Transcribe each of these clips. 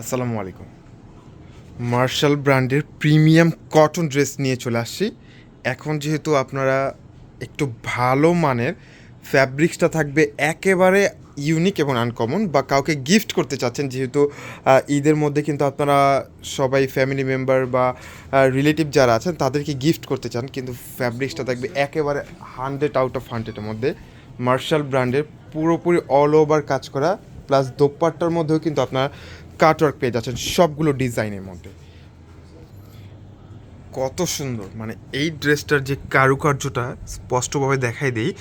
আসসালামু আলাইকুম। মার্শাল ব্র্যান্ডের প্রিমিয়াম কটন ড্রেস নিয়ে চলে আসছি। এখন যেহেতু আপনারা একটু ভালো মানের ফ্যাব্রিক্সটা থাকবে একেবারে ইউনিক এবং আনকমন বা কাউকে গিফট করতে চাচ্ছেন, যেহেতু ঈদের মধ্যে কিন্তু আপনারা সবাই ফ্যামিলি মেম্বার বা রিলেটিভ যারা আছেন, তাদেরকে গিফট করতে চান, কিন্তু ফ্যাব্রিক্সটা থাকবে একেবারে হান্ড্রেড আউট অফ হান্ড্রেডের মধ্যে। মার্শাল ব্র্যান্ডের পুরোপুরি অল ওভার কাজ করা প্লাস দোপাট্টার মধ্যেও কিন্তু আপনার কাটওয়ার্ক পেয়ে যাচ্ছেন সবগুলো ডিজাইনের মধ্যে। কত সুন্দর। মানে এই ড্রেসটার যে কারুকার্যটা স্পষ্টভাবে দেখাই দেই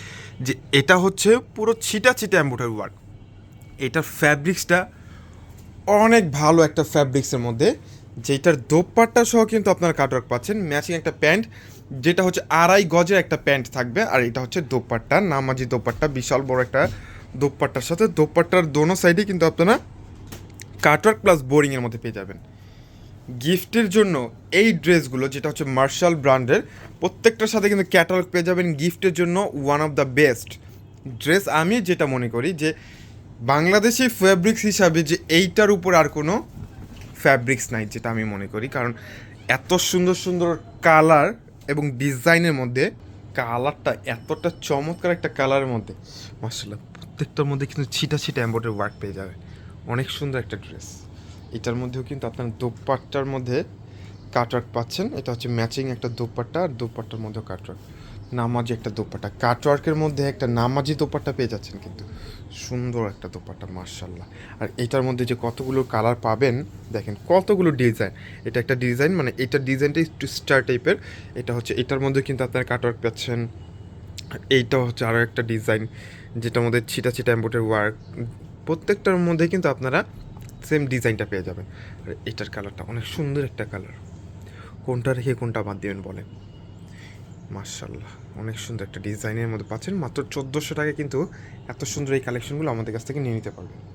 যে এটা হচ্ছে পুরো ছিটা ছিটা এম্বোটারি ওয়ার্ক। এটার ফ্যাব্রিক্সটা অনেক ভালো একটা ফ্যাব্রিক্সের মধ্যে। যেটার দোপাট্টা সহ কিন্তু আপনারা কাটওয়ার্ক পাচ্ছেন। ম্যাচিং একটা প্যান্ট, যেটা হচ্ছে আড়াই গজের একটা প্যান্ট থাকবে। আর এটা হচ্ছে দোপাট্টা, নামাজি দোপাট্টা, বিশাল বড় একটা দোপাট্টার সাথে। দোপাট্টার দোনো সাইডে কিন্তু আপনারা কাটওয়ার্ক প্লাস বোরিংয়ের মধ্যে পেয়ে যাবেন। গিফটের জন্য এই ড্রেসগুলো, যেটা হচ্ছে মার্শাল ব্র্যান্ডের প্রত্যেকটার সাথে কিন্তু ক্যাটালগ পেয়ে যাবেন গিফটের জন্য one of the best dress আমি যেটা মনে করি যে বাংলাদেশি ফ্যাব্রিক্স হিসাবে যে এইটার উপর আর কোনো ফ্যাব্রিক্স নাই যেটা আমি মনে করি। কারণ এত সুন্দর সুন্দর কালার এবং ডিজাইনের মধ্যে কালারটা এতটা চমৎকার একটা কালারের মধ্যে মার্শাল্লাহ প্রত্যেকটার মধ্যে কিন্তু ছিটা ছিটা এম্বয়ডারি ওয়ার্ক পেয়ে যাবে অনেক সুন্দর একটা ড্রেস। এটার মধ্যেও কিন্তু আপনার দোপাট্টার মধ্যে কাটওয়ার্ক পাচ্ছেন। এটা হচ্ছে ম্যাচিং একটা দোপাট্টা আর দোপাট্টার মধ্যেও কাটওয়ার্ক। নামাজি একটা দোপাট্টা। কাটওয়ার্কের মধ্যে একটা নামাজি দোপাট্টা পেয়ে যাচ্ছেন কিন্তু। সুন্দর একটা দোপাট্টা মার্শাল্লাহ আর এটার মধ্যে যে কতগুলো কালার পাবেন, দেখেন কতগুলো ডিজাইন। এটা একটা ডিজাইন মানে এটার ডিজাইনটা একটু স্টার টাইপের। এটা হচ্ছে, এটার মধ্যে কিন্তু আপনার কাটওয়ার্ক পাচ্ছেন। এইটা হচ্ছে আরও একটা ডিজাইন, যেটার মধ্যে ছিটা ছিটা এম্বোটারি ওয়ার্ক প্রত্যেকটার মধ্যে কিন্তু আপনারা সেম ডিজাইনটা পেয়ে যাবেন। আর এটার কালারটা অনেক সুন্দর একটা কালার কোনটা রেখে কোনটা বাদ দেবেন বলেন। মার্শাল্লাহ অনেক সুন্দর একটা ডিজাইনের মধ্যে পাচ্ছেন। মাত্র চোদ্দোশো টাকা কিন্তু এত সুন্দর এই কালেকশনগুলো আমাদের কাছ থেকে নিয়ে নিতে পারবেন।